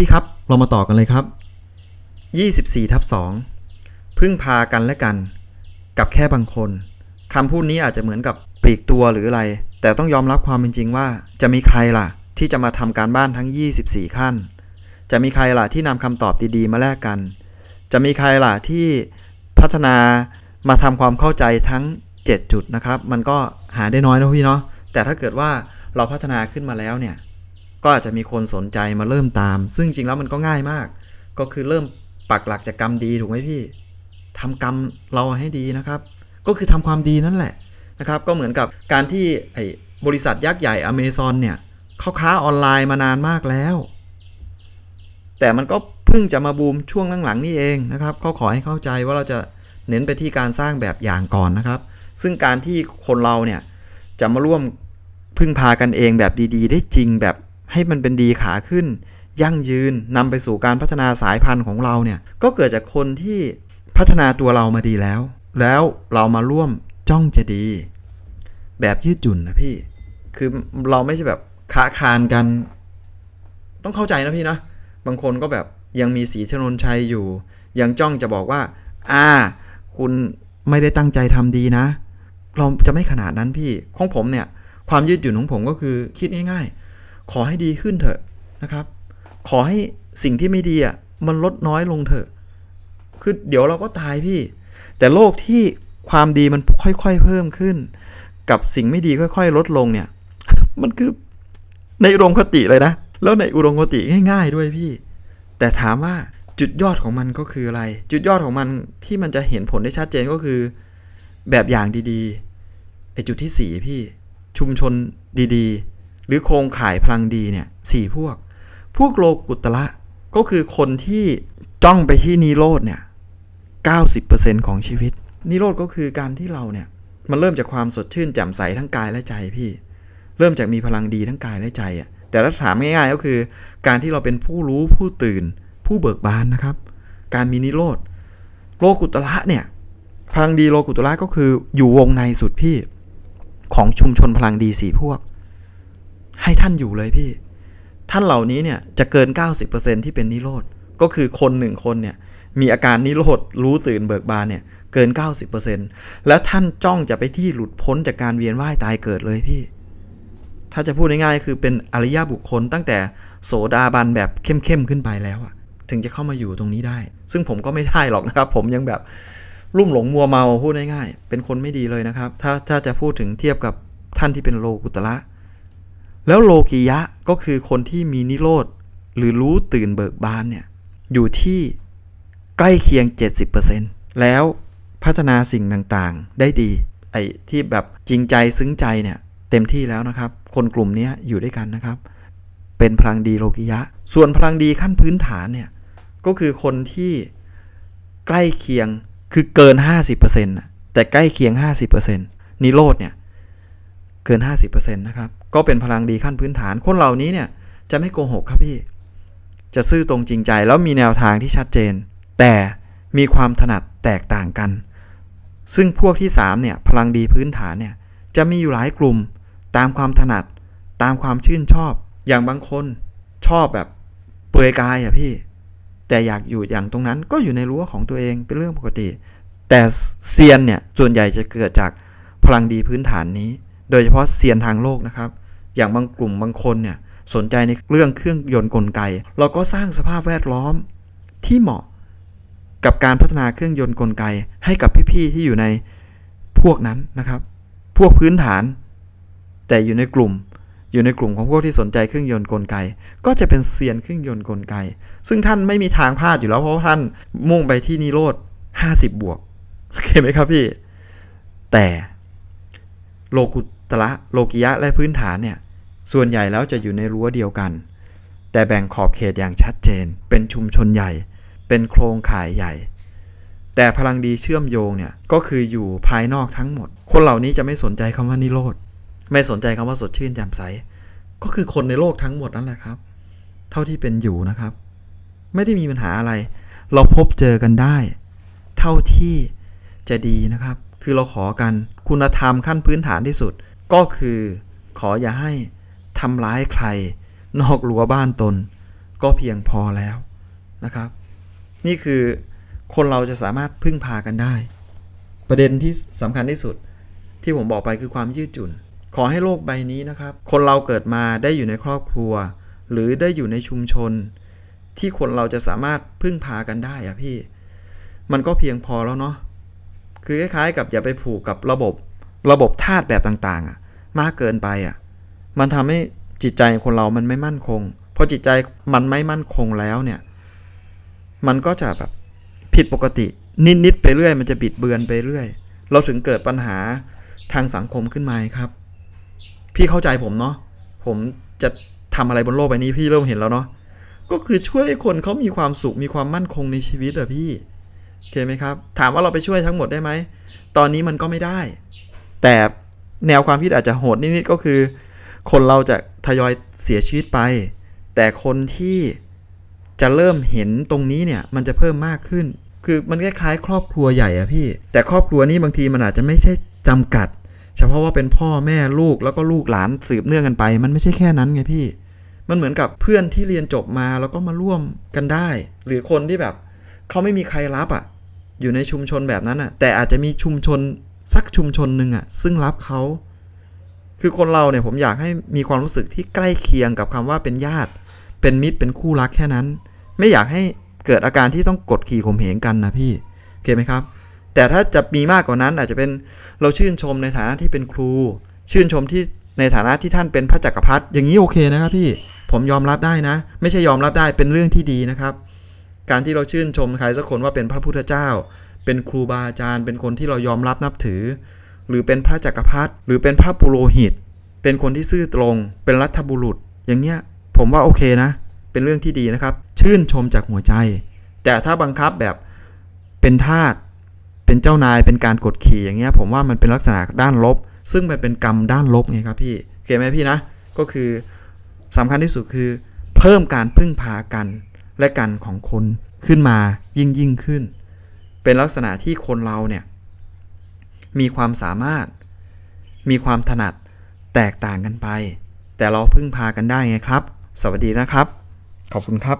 พี่ครับ เรามาต่อกันเลยครับ 24ทับ2พึ่งพากันและกัน กับแค่บางคนคำพูดนี้อาจจะเหมือนกับปลีกตัวหรืออะไร แต่ต้องยอมรับความเป็นจริงว่า จะมีใครล่ะ ที่จะมาทำการบ้านทั้ง 24 ขั้น จะมีใครล่ะที่นำคำตอบดีๆ มาแลกกัน จะมีใครล่ะที่พัฒนามาทำความเข้าใจทั้ง 7 จุดนะครับ มันก็หาได้น้อยนะพี่เนาะแต่ถ้าเกิดว่าเราพัฒนาขึ้นมาแล้วเนี่ย ก็อาจจะมีคนสนใจมาเริ่มตาม ซึ่งจริงแล้วมันก็ง่ายมาก ก็คือเริ่มปักหลักจากกรรมดีถูกไหมพี่ทำกรรมเราให้ดีนะครับ ก็คือทำความดีนั่นแหละนะครับ ก็เหมือนกับการที่ไอ้บริษัทยักษ์ใหญ่อเมซอนเนี่ยเขาค้าออนไลน์มานานมากแล้ว แต่มันก็เพิ่งจะมาบูมช่วงหลังๆนี่เองนะครับก็ขอให้เข้าใจว่าเราจะเน้นไปที่การสร้างแบบอย่างก่อนนะครับ ซึ่งการที่คนเราเนี่ยจะมาร่วมพึ่งพากันเองแบบดีๆ ได้จริงแบบ ให้มันเป็นดีขาขึ้น ยั่งยืนนำไปสู่การพัฒนาสายพันธุ์ของเราเนี่ยก็เกิดจากคนที่พัฒนาตัวเรามาดีแล้ว แล้วเรามาร่วมจ้องจะดี แบบยืดหยุ่นนะพี่ คือเราไม่ใช่แบบค้าคานกัน ต้องเข้าใจนะพี่นะบางคนก็แบบยังมีสีถนนชัยอยู่ ยังจ้องจะบอกว่า อ่า คุณไม่ได้ตั้งใจทำดีนะ เราจะไม่ขนาดนั้นพี่ ของผมเนี่ย ความยืดหยุ่นของผมก็คือคิดง่ายๆ ขอให้ดีขึ้นเถอะนะครับ ขอให้สิ่งที่ไม่ดีอะมันลดน้อยลงเถอะ คือเดี๋ยวเราก็ตายพี่ แต่โลกที่ความดีมันค่อยๆเพิ่มขึ้น กับสิ่งไม่ดีค่อยๆ ลดลงเนี่ย มันคือในอุดมคติเลยนะ แล้วในอุดมคติง่าย ๆ ด้วยพี่ แต่ถามว่าจุดยอดของมันก็คืออะไร จุดยอดของมันที่มันจะเห็นผลได้ชัดเจนก็คือ แบบอย่างดีๆไอจุดที่สี่พี่ ชุมชนดีๆ หรือโครงข่ายพลังดีเนี่ยสี่พวก พวกโลกุตละก็คือคนที่จ้องไปที่นิโรธเนี่ย90%ของชีวิต นิโรธก็คือการที่เราเนี่ยมันเริ่มจากความสดชื่นแจ่มใสทั้งกายและใจพี่ เริ่มจากมีพลังดีทั้งกายและใจอะ่ะแต่ถ้าถามง่ายๆก็คือ การที่เราเป็นผู้รู้ผู้ตื่น ผู้เบิกบานนะครับ การมีนิโรธโลกุตละเนี่ยพลังดีโลกุตละก็คืออยู่วงในสุดพี่ของชุมชนพลังดีสี่พวก ให้ท่านอยู่เลยพี่ ท่านเหล่านี้เนี่ยจะเกิน 90%ที่เป็นนิโรธก็คือคนหนึ่งคนเนี่ยมีอาการนิโรธรู้ตื่นเบิกบานเนี่ยเกิน 90%แล้วท่านจ้องจะไปที่หลุดพ้นจากการเวียนว่ายตายเกิดเลยพี่ ถ้าจะพูดง่ายๆคือเป็นอริยบุคคลตั้งแต่โสดาบันแบบเข้มๆขึ้นไปแล้วอะถึงจะเข้ามาอยู่ตรงนี้ได้ ซึ่งผมก็ไม่ได้หรอกนะครับ ผมยังแบบรุ่มหลงมัวเมาพูดง่ายๆ เป็นคนไม่ดีเลยนะครับ ถ้าถ้าจะพูดถึงเทียบกับท่านที่เป็นโลกุตระ แล้วโลกิยะก็คือคนที่มีนิโรธหรือรู้ตื่นเบิกบานเนี่ยอยู่ที่ใกล้เคียง 70%แล้วพัฒนาสิ่งต่างๆ ได้ดีไอ้ที่แบบจริงใจซึ้งใจเนี่ยเต็มที่แล้วนะครับ คนกลุ่มนี้อยู่ด้วยกันนะครับ เป็นพลังดีโลกิยะ ส่วนพลังดีขั้นพื้นฐานเนี่ยก็คือคนที่ใกล้เคียงคือเกิน 50%นะแต่ใกล้เคียง 50%นิโรธเนี่ยเกิน 50%นะครับ ก็เป็นพลังดีขั้นพื้นฐาน คนเหล่านี้เนี่ยจะไม่โกหกครับพี่ จะซื่อตรงจริงใจแล้วมีแนวทางที่ชัดเจน แต่มีความถนัดแตกต่างกัน ซึ่งพวกที่3เนี่ยพลังดีพื้นฐานเนี่ยจะมีอยู่หลายกลุ่ม ตามความถนัด ตามความชื่นชอบ อย่างบางคนชอบแบบเปลือยกายอะพี่ แต่อยากอยู่อย่างตรงนั้นก็อยู่ในรั้วของตัวเองเป็นเรื่องปกติ แต่เซียนเนี่ยส่วนใหญ่จะเกิดจากพลังดีพื้นฐานนี้ โดยเฉพาะเซียนทางโลกนะครับ อย่างบางกลุ่มบางคนเนี่ยสนใจในเรื่องเครื่องยนต์กลไก เราก็สร้างสภาพแวดล้อมที่เหมาะกับการพัฒนาเครื่องยนต์กลไก ให้กับพี่ๆที่อยู่ในพวกนั้นนะครับ พวกพื้นฐาน แต่อยู่ในกลุ่มอยู่ในกลุ่มของพวกที่สนใจเครื่องยนต์กลไก ก็จะเป็นเซียนเครื่องยนต์กลไก ซึ่งท่านไม่มีทางพลาดอยู่แล้วเพราะว่าท่านมุ่งไปที่นิโรธ50 บวกโอเคไหมครับพี่ แต่โลกุตระโลกิยะและพื้นฐานเนี่ย ส่วนใหญ่แล้วจะอยู่ในรั้วเดียวกัน แต่แบ่งขอบเขตอย่างชัดเจน เป็นชุมชนใหญ่ เป็นโครงข่ายใหญ่ แต่พลังดีเชื่อมโยงเนี่ยก็คืออยู่ภายนอกทั้งหมด คนเหล่านี้จะไม่สนใจคำว่านิโรธ ไม่สนใจคำว่าสดชื่นแจ่มใส ก็คือคนในโลกทั้งหมดนั่นแหละครับ เท่าที่เป็นอยู่นะครับ ไม่ได้มีปัญหาอะไร เราพบเจอกันได้ เท่าที่จะดีนะครับ คือเราขอกันคุณธรรมขั้นพื้นฐานที่สุด ก็คือขออย่าให้ ทำร้ายใคร นอกรั้วบ้านตน ก็เพียงพอแล้วนะครับ นี่คือคนเราจะสามารถพึ่งพากันได้ ประเด็นที่สำคัญที่สุดที่ผมบอกไปคือความยืดหยุ่น ขอให้โลกใบนี้นะครับ คนเราเกิดมาได้อยู่ในครอบครัว หรือได้อยู่ในชุมชน ที่คนเราจะสามารถพึ่งพากันได้อะพี่ มันก็เพียงพอแล้วเนาะคือคล้ายๆ กับอย่าไปผูกกับระบบระบบธาตุแบบต่างๆอะมากเกินไปอะ มันทำให้จิตใจคนเรามันไม่มั่นคงพอจิตใจมันไม่มั่นคงแล้วเนี่ย มันก็จะแบบผิดปกติ นิดๆไปเรื่อย มันจะบิดเบือนไปเรื่อย เราถึงเกิดปัญหาทางสังคมขึ้นมาครับ พี่เข้าใจผมเนาะผมจะทำอะไรบนโลกใบนี้พี่เริ่มเห็นแล้วเนาะก็คือช่วยคนเขามีความสุขมีความมั่นคงในชีวิตอะพี่โอเคไหมครับ ถามว่าเราไปช่วยทั้งหมดได้ไหมตอนนี้มันก็ไม่ได้ แต่แนวความคิดอาจจะโหดนิดๆก็คือ คนเราจะทยอยเสียชีวิตไป แต่คนที่จะเริ่มเห็นตรงนี้เนี่ย มันจะเพิ่มมากขึ้น คือมันคล้ายๆครอบครัวใหญ่อะพี่ แต่ครอบครัวนี้บางทีมันอาจจะไม่ใช่จำกัด เฉพาะว่าเป็นพ่อแม่ลูกแล้วก็ลูกหลานสืบเนื่องกันไป มันไม่ใช่แค่นั้นไงพี่ มันเหมือนกับเพื่อนที่เรียนจบมาแล้วก็มาร่วมกันได้ หรือคนที่แบบเขาไม่มีใครรับอะ่ะอยู่ในชุมชนแบบนั้นอะ่ะแต่อาจจะมีชุมชนสักชุมชนหนึ่งอะซึ่งรับเขา คือคนเราเนี่ยผมอยากให้มีความรู้สึกที่ใกล้เคียงกับคำว่าเป็นญาติ เป็นมิตรเป็นคู่รักแค่นั้น ไม่อยากให้เกิดอาการที่ต้องกดขี่ข่มเหงกันนะพี่โอเคไหมครับ แต่ถ้าจะมีมากกว่านั้นอาจจะเป็นเราชื่นชมในฐานะที่เป็นครู ชื่นชมที่ในฐานะที่ท่านเป็นพระจักรพรรดิอย่างนี้โอเคนะครับพี่ผมยอมรับได้นะ ไม่ใช่ยอมรับได้เป็นเรื่องที่ดีนะครับ การที่เราชื่นชมใครสักคนว่าเป็นพระพุทธเจ้า เป็นครูบาอาจารย์ เป็นคนที่เรายอมรับนับถือ หรือเป็นพระจักรพรรดิหรือเป็นพระปุโรหิต เป็นคนที่ซื่อตรง เป็นรัฐบุรุษ อย่างเนี้ยผมว่าโอเคนะ เป็นเรื่องที่ดีนะครับ ชื่นชมจากหัวใจ แต่ถ้าบังคับแบบเป็นทาสเป็นเจ้านายเป็นการกดขี่อย่างเงี้ยผมว่ามันเป็นลักษณะด้านลบ ซึ่งมันเป็นกรรมด้านลบไงครับพี่โอเคไหมพี่นะ ก็คือสำคัญที่สุดคือ เพิ่มการพึ่งพากันและกันของคนขึ้นมายิ่งยิ่งขึ้น เป็นลักษณะที่คนเราเนี่ย มีความสามารถ มีความถนัดแตกต่างกันไป แต่เราพึ่งพากันได้ไงครับ สวัสดีนะครับ ขอบคุณครับ